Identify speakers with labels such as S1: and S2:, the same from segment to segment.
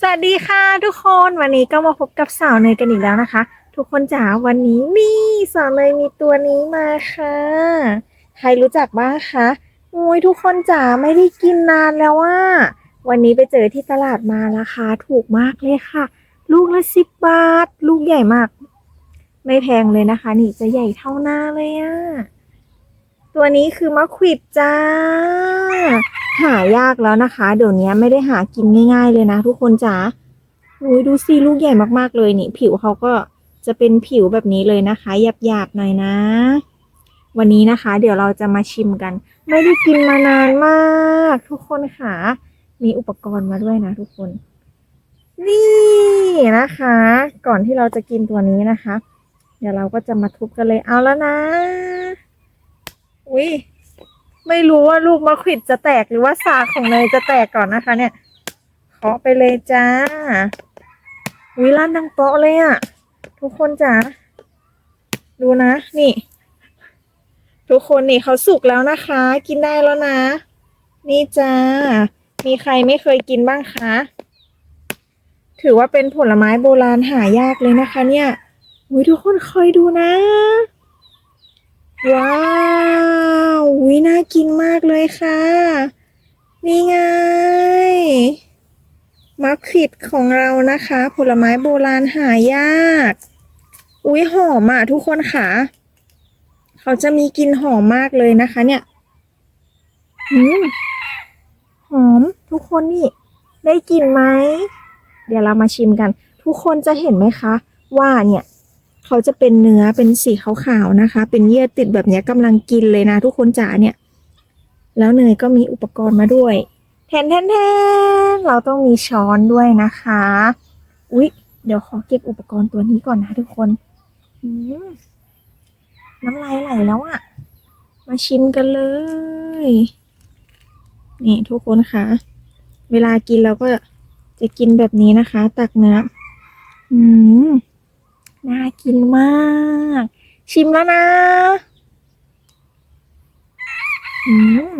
S1: สวัสดีค่ะทุกคนวันนี้ก็มาพบกับสาวเนยกันอีกแล้วนะคะ ทุกคนจ๋าวันนี้นี่สาวเนยมีตัวนี้มาค่ะ ใครรู้จักบ้างคะโอ้ยทุกคนจ๋าไม่ได้กินนานแล้วว่าวันนี้ไปเจอที่ตลาดมาราคาถูกมากเลยค่ะ ลูกละสิบบาท ลูกใหญ่มาก ไม่แพงเลยนะคะ นี่จะใหญ่เท่าหน้าเลยอะตัวนี้คือมะขวิดจ้า หายากแล้วนะคะ เดี๋ยวนี้ไม่ได้หากินง่าย ๆ เลยนะ ทุกคนจ๋าอุ้ยดูสิลูกใหญ่มากๆเลยนี่ผิวเขาก็จะเป็นผิวแบบนี้เลยนะคะหยาบๆหน่อยนะ วันนี้นะคะ เดี๋ยวเราจะมาชิมกัน ไม่ได้กินมานานมาก ทุกคนค่ะ มีอุปกรณ์มาด้วยนะ ทุกคน นี่นะคะ ก่อนที่เราจะกินตัวนี้นะคะ เดี๋ยวเราก็จะมาทุบกันเลยเอาแล้วนะอุ้ย ไม่รู้ว่าลูกมะขวิดจะแตกหรือว่าสากของเนยจะแตกก่อนนะคะ เนี่ยเคาะไปเลยจ้าวิลั่นดังเปาะเลยอะ่ะ ทุกคนจ๋าดูนะ นี่ ทุกคนนี่เขาสุกแล้วนะคะ กินได้แล้วนะ นี่จ้า มีใครไม่เคยกินบ้างคะ ถือว่าเป็นผลไม้โบราณหายากเลยนะคะ เนี่ยอุ้ยทุกคนคอยดูนะ ว้าววิน่ากินมากเลยค่ะ นี่ไงมัคคิดของเรานะคะ ผลไม้โบราณหายาก อุ้ยหอมอะทุกคนค่ะ เขาจะมีกลิ่นหอมมากเลยนะคะเนี่ยหืมหอมทุกคนนี่ได้กลิ่นไหม เดี๋ยวเรามาชิมกัน ทุกคนจะเห็นไหมคะ ว่าเนี่ย เขาจะเป็นเนื้อเป็นสีขาวๆนะคะ เป็นเยื่อติดแบบนี้กำลังกินเลยนะ ทุกคนจ๋าเนี่ย แล้วเนยก็มีอุปกรณ์มาด้วยแทนแทนแทนเราต้องมีช้อนด้วยนะคะ อุ๊ย เดี๋ยวขอเก็บอุปกรณ์ตัวนี้ก่อนนะทุกคนน้ำลายไหลแล้วอะมาชิมกันเลย นี่ทุกคนค่ะ เวลากินเราก็จะกินแบบนี้นะคะ ตักเนื้ออืม น่ากินมาก ชิมแล้วนะ อืม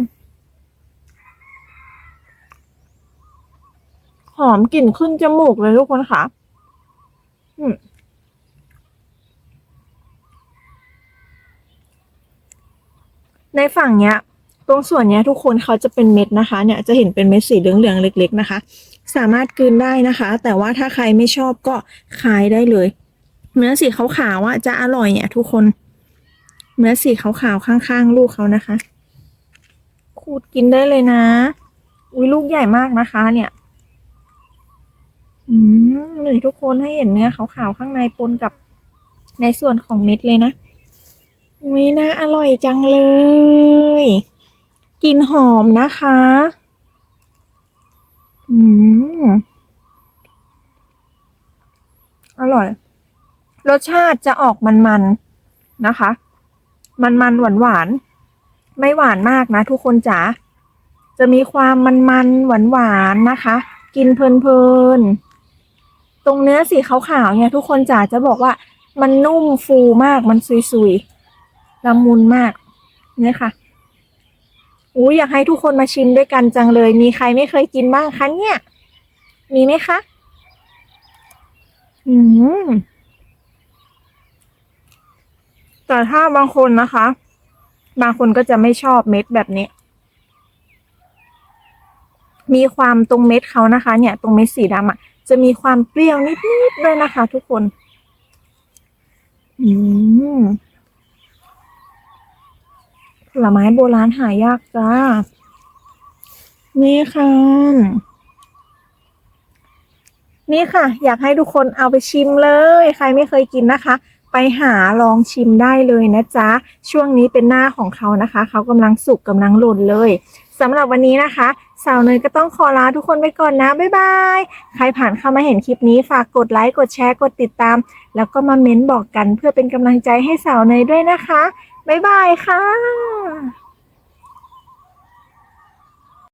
S1: หอมกลิ่นขึ้นจมูกเลยทุกคนค่ะ อืมในฝั่งเนี้ย ตรงส่วนเนี้ยทุกคนเขาจะเป็นเม็ดนะคะ เนี่ยจะเห็นเป็นเม็ดสีเหลืองๆเล็ก ๆ นะคะ สามารถกลืนได้นะคะ แต่ว่าถ้าใครไม่ชอบก็คายได้เลย เนื้อสีขาวๆอะจะอร่อยเนี่ยทุกคน เนื้อสีขาวๆข้างๆ ลูกเขานะคะ ขูดกินได้เลยนะ อุ้ยลูกใหญ่มากนะคะ เนี่ย อืมเลยทุกคนให้เห็นเนื้อขาวๆข้างในปนกับในส่วนของเม็ดเลยนะ อุ้ยน่าอร่อยจังเลยกลิ่นหอมนะคะ อืม อร่อย รสชาติจะออกมันๆนะคะ มันๆหวานๆไม่หวานมากนะ ทุกคนจ๋าจะมีความมันๆหวานๆนะคะ กินเพลินๆตรงเนื้อสีขาวๆเนี่ย ทุกคนจ๋าจะบอกว่ามันนุ่มฟูมากมันซุยๆละมุนมากเนี่ยค่ะอู้อยากให้ทุกคนมาชิมด้วยกันจังเลย มีใครไม่เคยกินบ้างคะเนี่ย มีไหมคะ อืม แต่ถ้าบางคนนะคะ บางคนก็จะไม่ชอบเม็ดแบบนี้ มีความตรงเม็ดเขานะคะ เนี่ย ตรงเม็ดสีดำอะ จะมีความเปรี้ยวนิดๆด้วยนะคะ ทุกคน อืมผลไม้โบราณหายากจ้า นี่ค่ะ นี่ค่ะ อยากให้ทุกคนเอาไปชิมเลย ใครไม่เคยกินนะคะ ไปหาลองชิมได้เลยนะจ๊ะ ช่วงนี้เป็นหน้าของเขานะคะ เขากำลังสุกกำลังหล่นเลยสำหรับวันนี้นะคะ สาวเนยก็ต้องขอลาทุกคนไปก่อนนะ บ๊ายบาย ใครผ่านเข้ามาเห็นคลิปนี้ฝากกดไลค์ กดแชร์ กดติดตาม แล้วก็มาเม้นบอกกันเพื่อเป็นกำลังใจให้สาวเนยด้วยนะคะ บ๊ายบายค่ะ